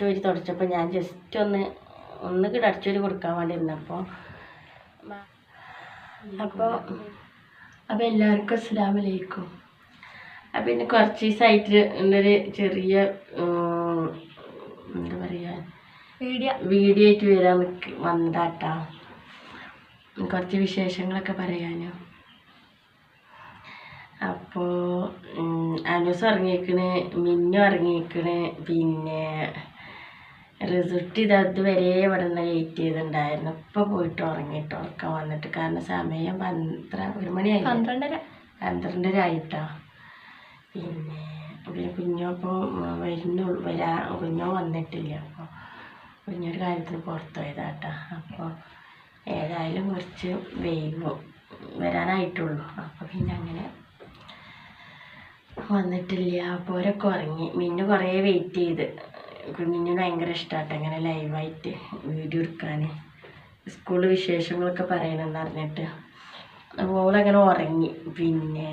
അടിച്ചുവാരി തുടച്ചപ്പോൾ ഞാൻ ജസ്റ്റ് ഒന്ന് ഒന്ന് കിട അടിച്ചുവാരി കൊടുക്കാൻ വേണ്ടി ഇരുന്നപ്പോൾ അപ്പോൾ അപ്പോൾ എല്ലാവർക്കും അസ്സലാം വലൈക്കും അപ്പം പിന്നെ കുറച്ച് ദിവസമായിട്ട് ഒരു ചെറിയ എന്താ പറയുക വീഡിയോ. വീഡിയോ ആയിട്ട് വരാൻ വന്നതാട്ടാ. കുറച്ച് വിശേഷങ്ങളൊക്കെ പറയാനോ. അപ്പോൾ അനുസ് ഇറങ്ങിയേക്കണ് മിന്നു ഇറങ്ങിയേക്കണ് പിന്നെ റിസൾട്ട് ഇത് അതുവരെ ഇവിടെ നിന്ന് വെയിറ്റ് ചെയ്തിട്ടുണ്ടായിരുന്നു. ഇപ്പോൾ പോയിട്ട് ഉറങ്ങിയിട്ട് ഉറക്കം വന്നിട്ട്. കാരണം സമയം പന്ത്ര ഒരു മണിയായി പന്ത്രണ്ടര. പന്ത്രണ്ടര ആയിട്ടാ പിന്നെ പിന്നെ കുഞ്ഞപ്പോൾ വരുന്നുള്ളൂ വരാ കുഞ്ഞോ വന്നിട്ടില്ല. അപ്പോൾ കുഞ്ഞൊരു കാര്യത്തിന് പുറത്ത് അപ്പൊ അപ്പോൾ ഏതായാലും കുറച്ച് വൈകും വരാനായിട്ടുള്ളൂ. അപ്പോൾ പിന്നെ അങ്ങനെ വന്നിട്ടില്ല. അപ്പോൾ അവരൊക്കെ ഉറങ്ങി. മിന്നു കുറേ വെയിറ്റ് ചെയ്ത്. കുഞ്ഞിന് ഭയങ്കര ഇഷ്ടമാട്ടോ ഇങ്ങനെ ലൈവായിട്ട് വീഡിയോ എടുക്കാൻ സ്കൂൾ വിശേഷങ്ങളൊക്കെ പറയണമെന്ന് അറിഞ്ഞിട്ട്. അപ്പോൾ അങ്ങനെ ഉറങ്ങി. പിന്നെ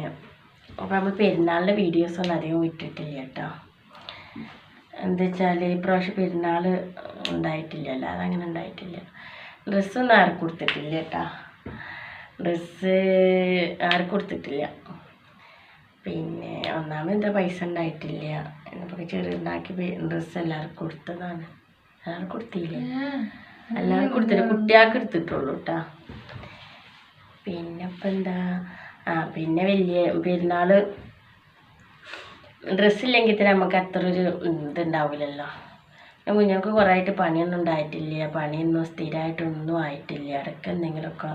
അപ്പോൾ നമ്മൾ പെരുന്നാളിന്റെ വീഡിയോസ് ഒന്നും അധികം വിട്ടിട്ടില്ല കേട്ടോ എന്താ വെച്ചാൽ ഈ പ്രാവശ്യം പെരുന്നാൾ ഉണ്ടായിട്ടില്ലല്ലോ അതങ്ങനെ ഉണ്ടായിട്ടില്ല. ഡ്രസ്സൊന്നും ആർക്കും കൊടുത്തിട്ടില്ല കേട്ടോ ഡ്രസ്സ് ആർക്കും കൊടുത്തിട്ടില്ല. പിന്നെ ഒന്നാമത് എന്താ പൈസ ഉണ്ടായിട്ടില്ല. എന്നൊക്കെ ചെറുതാക്കി ഡ്രസ്സ് എല്ലാവർക്കും കൊടുത്തതാണ്. എല്ലാവർക്കും കൊടുത്തില്ലേ? എല്ലാവർക്കും കൊടുത്തില്ല. കുട്ടികൾക്ക് എടുത്തിട്ടുള്ളൂ കേട്ടോ പിന്നെ ഇപ്പം എന്താ? ആ പിന്നെ വലിയ പെരുന്നാൾ ഡ്രസ്സില്ലെങ്കിൽ തന്നെ നമുക്ക് അത്ര ഒരു ഇതുണ്ടാവില്ലല്ലോ കുഞ്ഞുങ്ങൾക്ക് കുറേ ആയിട്ട് പണിയൊന്നും ഉണ്ടായിട്ടില്ല. പണിയൊന്നും സ്ഥിരമായിട്ടൊന്നും ആയിട്ടില്ല. ഇടയ്ക്ക് എന്തെങ്കിലുമൊക്കെ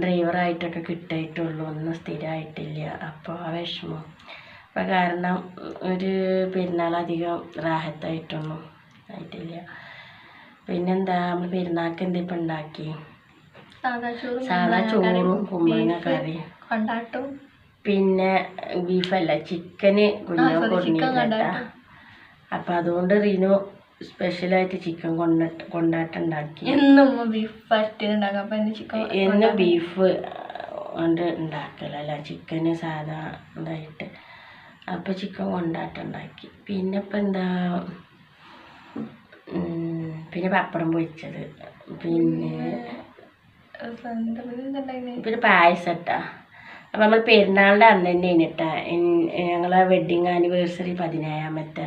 ഡ്രൈവറായിട്ടൊക്കെ കിട്ടിയിട്ടുള്ളൂ ഒന്നും സ്ഥിരമായിട്ടില്ല അപ്പോൾ ആ വിഷമം. അപ്പം കാരണം ഒരു പെരുന്നാൾ അധികം റാഹത്തായിട്ടൊന്നും ആയിട്ടില്ല. പിന്നെന്താ നമ്മൾ പെരുന്നാൾക്ക് എന്താ ഇപ്പം ഉണ്ടാക്കി സാധാ ചോറും കുമ്പളങ്ങ കറി. കൊണ്ടാട്ടും. പിന്നെ ബീഫല്ല ചിക്കന് കുഞ്ഞോ കൊടുങ്ങിട്ടാ. അപ്പം അതുകൊണ്ട് റീനു സ്പെഷ്യലായിട്ട് ചിക്കൻ കൊണ്ട കൊണ്ടാട്ടം ഉണ്ടാക്കി എന്നും ബീഫ് ചിക്കൻ എന്ന് ബീഫ് കൊണ്ട് ഉണ്ടാക്കലല്ല ചിക്കന് സാധാ ഇതായിട്ട്. അപ്പോൾ ചിക്കൻ കൊണ്ടാട്ടം ഉണ്ടാക്കി പിന്നെ ഇപ്പം എന്താ പിന്നെ പപ്പടം പൊരിച്ചത്. പിന്നെ പിന്നെ പായസം ഇട്ടാ അപ്പം നമ്മൾ പെരുന്നാളിന്റെ അന്ന് തന്നെയാണ് കേട്ടോ ഞങ്ങളെ വെഡിങ് ആനിവേഴ്സറി പതിനേഴാമത്തെ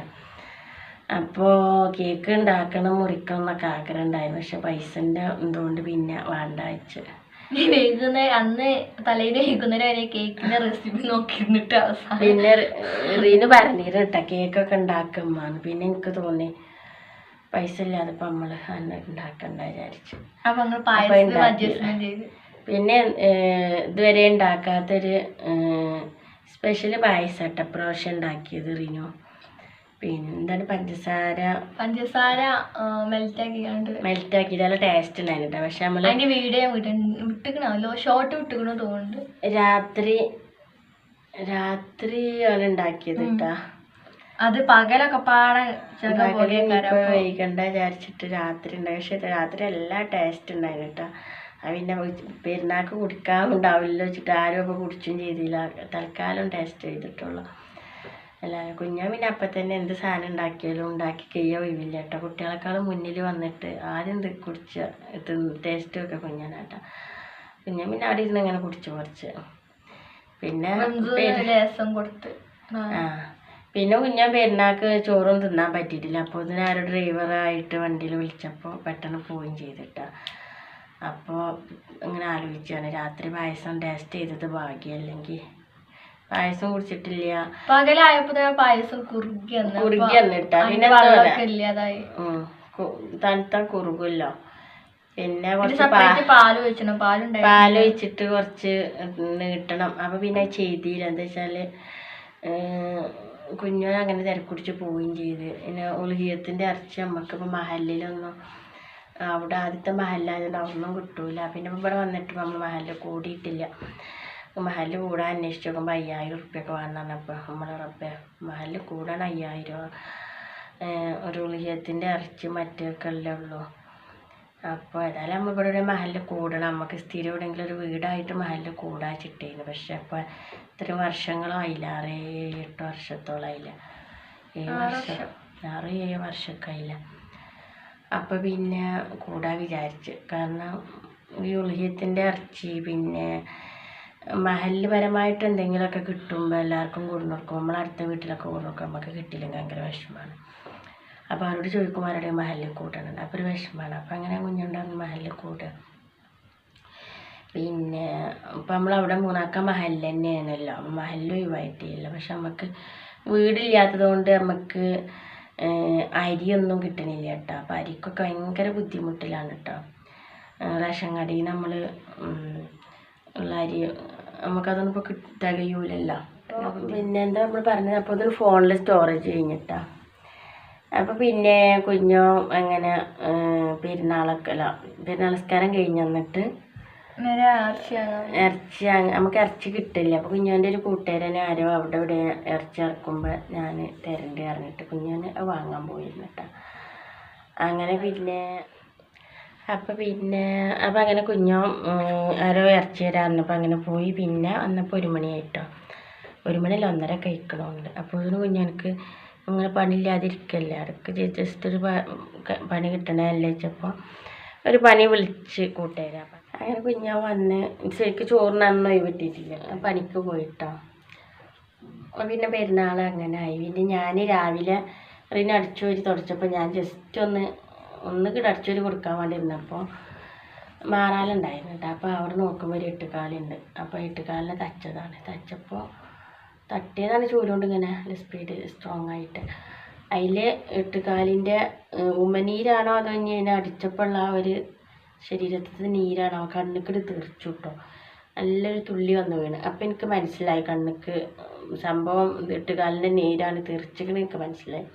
അപ്പോൾ കേക്ക് ഉണ്ടാക്കണം മുറിക്കണം എന്നൊക്കെ ആഗ്രഹം ഉണ്ടായിരുന്നു പക്ഷെ പൈസന്റെ എന്തുകൊണ്ട് പിന്നെ വേണ്ട വെച്ച് വൈകുന്നേരം അന്ന് തലേന്ന് വൈകുന്നേരം വരെ കേക്കിന്റെ റെസിപ്പി നോക്കിയിരുന്നിട്ട് അവസാനം. പിന്നെ റീന് പറഞ്ഞിരുന്നു കേട്ടോ കേക്കൊക്കെ ഉണ്ടാക്കുമ്മാന്ന് പിന്നെ എനിക്ക് തോന്നി പൈസ ഇല്ലാതെ ഇപ്പം നമ്മൾ അന്ന് ഉണ്ടാക്കണ്ട വിചാരിച്ചു. അപ്പൊ പായസം അഡ്ജസ്റ്റ്മെന്റ് ചെയ്ത്. പിന്നെ ഇതുവരെ ഉണ്ടാക്കാത്തൊരു സ്പെഷ്യൽ പായസം കേട്ടോ പ്രാവശ്യം ഉണ്ടാക്കിയത് റീനു. പിന്നെ എന്താണ് പഞ്ചസാര? പഞ്ചസാര മെൽറ്റ് ആക്കിയാണ്ട് മെൽറ്റ് ആക്കിയിട്ട് നല്ല ടേസ്റ്റ് ഉണ്ടായിരുന്നു കേട്ടോ പക്ഷെ നമ്മൾ അതിന്റെ വീഡിയോ വിട്ടിക്കണല്ലോ ഷോർട്ട് വിട്ടിക്കണോ? തോന്നുന്നുണ്ട്. രാത്രി രാത്രി ആണ് ഉണ്ടാക്കിയത് കേട്ടാ അത് പകലൊക്കെ പാടെ വൈകണ്ട വിചാരിച്ചിട്ട് രാത്രി ഉണ്ടായി. പക്ഷെ രാത്രി എല്ലാ ടേസ്റ്റ് ഉണ്ടായിരുന്നു കേട്ടോ പിന്നെ പെരുന്നാക്ക് പെരുന്നാൾക്ക് കുടിക്കാൻ ഉണ്ടാവില്ല വെച്ചിട്ട് ആരും അപ്പോൾ കുടിച്ചും ചെയ്തില്ല. തൽക്കാലം ടേസ്റ്റ് ചെയ്തിട്ടുള്ളൂ. എല്ലാവരും പിന്നെ അപ്പം തന്നെ എന്ത് സാധനം ഉണ്ടാക്കിയാലും ഉണ്ടാക്കി കഴിയാൻ ഒഴിവില്ല കേട്ടോ. കുട്ടികളെക്കാളും മുന്നിൽ വന്നിട്ട് ആദ്യം കുടിച്ച ടേസ്റ്റും ഒക്കെ കുഞ്ഞാനാട്ടോ. പിന്നെ അവിടെ ഇരുന്ന് ഇങ്ങനെ കുടിച്ചു കുറച്ച് പിന്നെ ലേസം കൊടുത്ത്. ആ. ആ. പിന്നെ കുഞ്ഞാൻ പെരുന്നാൾക്ക് ചോറും തിന്നാൻ പറ്റിയിട്ടില്ല. അപ്പോൾ ഇതിന് ആരോ ഡ്രൈവറായിട്ട് വണ്ടിയിൽ വിളിച്ചപ്പോൾ പെട്ടെന്ന് പോവുകയും ചെയ്തിട്ടാ. അപ്പോൾ ഇങ്ങനെ ആലോചിച്ചാണ് രാത്രി പായസം ടേസ്റ്റ് ചെയ്തത് ഭാഗ്യമല്ലെങ്കിൽ പായസം കുടിച്ചിട്ടില്ല. പകലായപ്പോ പായസം കുറുകി പിന്നെ? ഇല്ലാതായി തണുത്ത കുറുകുമല്ലോ പിന്നെ കുറച്ച് പാൽ വെച്ചണം? ഒഴിച്ചിട്ട് കുറച്ച് നീട്ടണം അപ്പൊ പിന്നെ ചെയ്തില്ല. എന്താ വെച്ചാൽ കുഞ്ഞോൻ അങ്ങനെ തിരക്കുടിച്ച് പോവുകയും ചെയ്ത്. പിന്നെ അർച്ച ഇറച്ചി നമ്മക്കിപ്പോ മഹലിലൊന്നും അവിടെ ആദ്യത്തെ മഹലായതുകൊണ്ട് ഒന്നും കിട്ടൂല. പിന്നെ ഇവിടെ വന്നിട്ട് നമ്മൾ മഹലിൽ കൂടിയിട്ടില്ല. മഹലിൽ കൂടാൻ അന്വേഷിച്ച് നോക്കുമ്പോൾ അയ്യായിരം ഉറുപ്പ്യൊക്കെ വേണമെന്ന് പറഞ്ഞപ്പോൾ നമ്മളെ റബ്ബെ മഹലിൽ കൂടാൻ അയ്യായിരം ഒരു ഉളിയത്തിന്റെ ഇറച്ചി മറ്റൊക്കെ അല്ലേ ഉള്ളൂ. അപ്പോൾ ഏതായാലും നമ്മൾ ഇവിടെ ഒരു മഹലിൽ കൂടണം. നമുക്ക് സ്ഥിരം എവിടെയെങ്കിലും ഒരു വീടായിട്ട് മഹലിൽ കൂടാച്ചിട്ടേന് പക്ഷെ അപ്പോൾ ഇത്രയും വർഷങ്ങളായില്ല ആറ് ഏഴ് എട്ട് വർഷത്തോളായില്ല. ഏഴ് ആറ് വർഷം. ആറ് ഏഴ് വർഷമൊക്കെ ആയില്ല അപ്പോൾ പിന്നെ കൂടാൻ വിചാരിച്ച്. കാരണം ഈ ഉളിയത്തിന്റെ ഇറച്ചി പിന്നെ മഹൽ പരമായിട്ട് എന്തെങ്കിലുമൊക്കെ കിട്ടുമ്പോൾ എല്ലാവർക്കും കൊണ്ടു കൊടുക്കും നമ്മൾ അടുത്ത വീട്ടിലൊക്കെ കൊണ്ടു കൊടുക്കും നമുക്ക് കിട്ടിയില്ലെങ്കിൽ ഭയങ്കര വിഷമമാണ് അപ്പോൾ അവരോട് ചോദിക്കുമ്പോൾ അവരുടെ മഹലിൽ കൂട്ടണം അപ്പോൾ ഒരു വിഷമമാണ് അപ്പോൾ അങ്ങനെ കുഞ്ഞുണ്ടാകുന്ന മഹലിൽ കൂടുക പിന്നെ ഇപ്പം നമ്മളവിടെ മൂന്നാക്ക മഹലിൽ തന്നെയാണല്ലോ മഹലിൽ ഒഴിവായിട്ടില്ല പക്ഷെ നമുക്ക് വീടില്ലാത്തത് കൊണ്ട് നമുക്ക് അരിയൊന്നും കിട്ടണില്ല കേട്ടോ അപ്പം അരിക്കൊക്കെ ഭയങ്കര ബുദ്ധിമുട്ടിലാണ് കേട്ടോ റേഷൻ കടയിൽ നമ്മൾ ഉള്ള അരി നമുക്കതൊന്നും ഇപ്പോൾ തികയൂലല്ലോ. പിന്നെ എന്താ നമ്മൾ പറഞ്ഞത്? അപ്പോൾ ഇതൊരു ഫോണിൽ സ്റ്റോറേജ് കഴിഞ്ഞിട്ടാ. അപ്പോൾ പിന്നെ കുഞ്ഞോ അങ്ങനെ പെരുന്നാളൊക്കെ അല്ല പെരുന്നാൾ നിസ്കാരം കഴിഞ്ഞ് വന്നിട്ട് ഇറച്ചി നമുക്ക് ഇറച്ചി കിട്ടില്ല. അപ്പോൾ കുഞ്ഞോന്റെ ഒരു കൂട്ടുകാരനെ ആരോ അവിടെ ഇവിടെ ഇറച്ചി ഇറക്കുമ്പോൾ ഞാൻ തരണ്ട് പറഞ്ഞിട്ട് കുഞ്ഞോന് വാങ്ങാൻ പോയിരുന്നു കേട്ടോ അങ്ങനെ പിന്നെ അപ്പോൾ പിന്നെ അപ്പോൾ അങ്ങനെ കുഞ്ഞോ ആരോ ഇറച്ചി തരാറിനപ്പോൾ അങ്ങനെ പോയി. പിന്നെ വന്നപ്പോൾ ഒരു മണിയായിട്ടോ ഒരു മണിയല്ല ഒന്നര കഴിക്കണമുണ്ട് അപ്പോൾ ഇതിന് കുഞ്ഞോനക്ക് അങ്ങനെ പണിയില്ലാതിരിക്കല്ലേ. അവർക്ക് ജസ്റ്റ് ഒരു പണി കിട്ടണമല്ലേ വെച്ചപ്പോൾ ഒരു പണി വിളിച്ച് കൂട്ടുകാരാ. അങ്ങനെ കുഞ്ഞാ വന്ന് ശരിക്കും ചോറിനൊന്നും ഒഴിവിട്ടിട്ടില്ല പണിക്ക് പോയിട്ടോ. പിന്നെ പെരുന്നാൾ അങ്ങനെ ആയി. പിന്നെ ഞാൻ രാവിലെ അതിന് അടിച്ചു വരി തുടച്ചപ്പോൾ ഞാൻ ജസ്റ്റ് ഒന്ന് ഒന്ന് കിട അടിച്ചോരി കൊടുക്കാൻ വേണ്ടി ഇരുന്നപ്പോൾ മാറാലുണ്ടായിരുന്നു കേട്ടോ. അപ്പോൾ അവിടെ നോക്കുമ്പോൾ ഒരു എട്ടുകാലുണ്ട്. അപ്പോൾ എട്ടുകാലിനെ തച്ചതാണ്. തച്ചപ്പോൾ തട്ടിയതാണ് ചൂലുകൊണ്ട് ഇങ്ങനെ സ്പീഡ് സ്ട്രോങ് ആയിട്ട്. അതിൽ എട്ടുകാലിന്റെ ഉമനീരാണോ അതോ ഇനി അതിനെ അടിച്ചപ്പോഴുള്ള ആ ഒരു ശരീരത്തിൽ നീരാണോ? കണ്ണിക്കിട് തീർച്ചു കേട്ടോ. നല്ലൊരു തുള്ളി വന്നു വീണ്. അപ്പം എനിക്ക് മനസ്സിലായി കണ്ണുക്ക് സംഭവം എട്ടുകാലിന്റെ നീരാണ് തീർച്ചക്കണ് എനിക്ക് മനസ്സിലായി.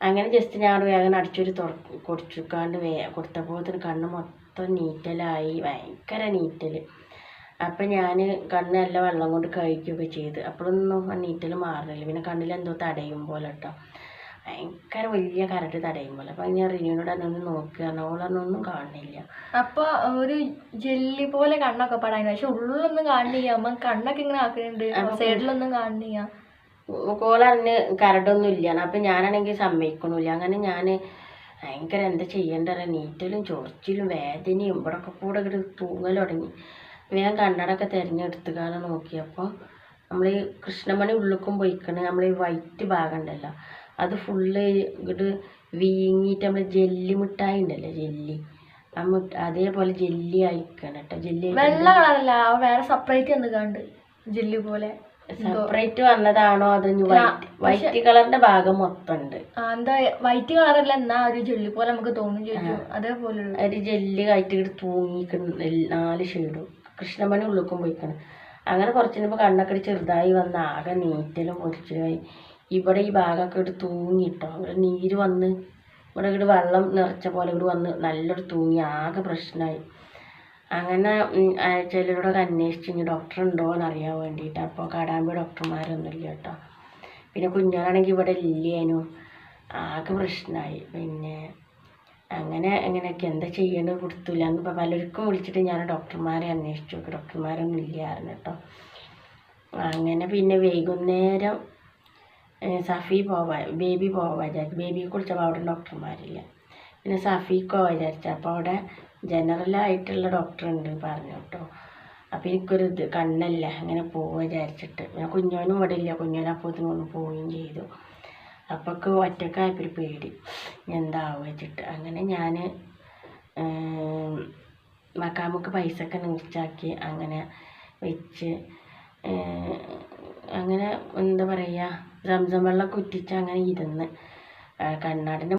അങ്ങനെ ജസ്റ്റ് ഞാൻ വേഗം അടിച്ചൊരു തുറ കൊടുച്ചുക്കാണ്ട് വേ കൊടുത്തപ്പോഴത്തേന് കണ്ണ് മൊത്തം നീറ്റലായി ഭയങ്കര നീറ്റൽ അപ്പം ഞാൻ കണ്ണ് നല്ല വെള്ളം കൊണ്ട് കഴിക്കുകയൊക്കെ ചെയ്ത് അപ്പോഴൊന്നും ആ നീറ്റൽ മാറുന്നില്ല പിന്നെ കണ്ണിൽ എന്തോ തടയും പോലെ കേട്ടോ ഭയങ്കര വലിയ കരട്ട് തടയും പോലെ. അപ്പം ഞാൻ റിനുവിനോട് അന്നൊന്ന് നോക്കി പറഞ്ഞു. ഓൾ ഒന്നും കാണുന്നില്ല. അപ്പൊ ഒരു ജെല്ലി പോലെ കണ്ണൊക്കെ പടായിരുന്നു. പക്ഷെ ഉള്ളിലൊന്നും കാണുന്നില്ല. അമ്മ കണ്ണൊക്കെ ഇങ്ങനെ ആക്കുന്നുണ്ട് സൈഡിലൊന്നും കാണുന്നില്ല. കോളറിന് കരടൊന്നും ഇല്ല അപ്പം ഞാനാണെങ്കിൽ സമ്മതിക്കണില്ല അങ്ങനെ ഞാൻ ഭയങ്കര എന്താ ചെയ്യേണ്ട നീറ്റലും ചൊറിച്ചിലും വേദനയും ഇവിടൊക്കെ കൂടെ ഇങ്ങോട്ട് തൂങ്ങൽ തുടങ്ങി. വേഗം കണ്ണടൊക്കെ തിരഞ്ഞെടുത്ത് കാണാൻ നോക്കിയപ്പോൾ നമ്മൾ ഈ കൃഷ്ണമണി ഉള്ളിക്കും പോയിക്കണ്. നമ്മൾ ഈ വൈറ്റ് ഭാഗം ഉണ്ടല്ലോ അത് ഫുള്ള് ഇങ്ങോട്ട് വീങ്ങിയിട്ട് നമ്മൾ ജെല്ലി മിഠായി ഉണ്ടല്ലോ ജെല്ലി. ആ മിഠ അതേപോലെ ജെല്ലി അയക്കണം കേട്ടോ ജെല്ലി വെള്ള കളറല്ല വേറെ സെപ്പറേറ്റ് എന്ത് കണ്ട് ജെല്ലി പോലെ. സെപ്പറേറ്റ് വന്നതാണോ അതോ വൈറ്റ് കളറിന്റെ ഭാഗം മൊത്തം ഉണ്ട് എന്താ വൈറ്റ് കളറല്ല എന്നാ ഒരു ജെല്ലി പോലെ നമുക്ക് തോന്നും ചോദിച്ചു. അതേപോലെ ഒരു ജെല്ലി ആയിട്ട് ഇങ്ങോട്ട് തൂങ്ങിക്കണം നാല് ഷെയ്ഡും കൃഷ്ണമണി ഉള്ളിക്കും പോയിക്കണം. അങ്ങനെ കുറച്ചിനുമ്പോൾ കണ്ണൊക്കെ ചെറുതായി വന്ന് ആകെ നീറ്റലും പൊരിച്ചിലായി ഇവിടെ ഈ ഭാഗമൊക്കെ ഇട്ട് തൂങ്ങിട്ടോ. ഇവിടെ നീര് വന്ന് ഇവിടെ ഇങ്ങോട്ട് വെള്ളം നിറച്ച പോലെ ഇവിടെ വന്ന് നല്ലൊരു തൂങ്ങി ആകെ പ്രശ്നമായി അങ്ങനെ ചിലരോടൊക്കെ അന്വേഷിച്ച് ഇനി ഡോക്ടർ ഉണ്ടോ എന്ന് അറിയാൻ വേണ്ടിയിട്ട്. അപ്പോൾ കാടാമ്പി ഡോക്ടർമാരൊന്നും ഇല്ല കേട്ടോ. പിന്നെ കുഞ്ഞാണെങ്കിൽ ഇവിടെ ഇല്ലേനു. ആകെ പ്രശ്നമായി പിന്നെ അങ്ങനെ അങ്ങനെയൊക്കെ എന്താ ചെയ്യേണ്ടത് കൊടുത്തില്ല. എന്ന് ഇപ്പോൾ പലർക്കും വിളിച്ചിട്ട് ഞാൻ ഡോക്ടർമാരെ അന്വേഷിച്ചു നോക്കി. ഡോക്ടർമാരൊന്നും ഇല്ലായിരുന്നു കേട്ടോ. അങ്ങനെ പിന്നെ വൈകുന്നേരം സഫി പോവാ ബേബി പോവാ വിചാരിച്ചു. ബേബിയെ കുറിച്ചപ്പോൾ അവിടെ ഡോക്ടർമാരില്ല പിന്നെ സഫീക്കോ വിചാരിച്ചു. അപ്പോൾ അവിടെ ജനറലായിട്ടുള്ള ഡോക്ടർ ഉണ്ട് പറഞ്ഞു കേട്ടോ. അപ്പോൾ എനിക്കൊരു ഇത് കണ്ണല്ല അങ്ങനെ പോകുക വിചാരിച്ചിട്ട്. ഞാൻ കുഞ്ഞോനും ഇവിടെ ഇല്ല. കുഞ്ഞോനും അപ്പോൾ ഒന്ന് പോവുകയും ചെയ്തു. അപ്പൊക്ക് ഒറ്റക്കായപ്പോൾ ഒരു പേടി. എന്താവുക എന്താവും വെച്ചിട്ട്. അങ്ങനെ ഞാൻ മക്കാമുക്ക് പൈസ ഒക്കെ നിറച്ചാക്കി അങ്ങനെ വെച്ച് അങ്ങനെ എന്താ പറയുക സംസം വെള്ളം കുറ്റിച്ച് അങ്ങനെ ഇരുന്ന് കണ്ണാടിന്റെ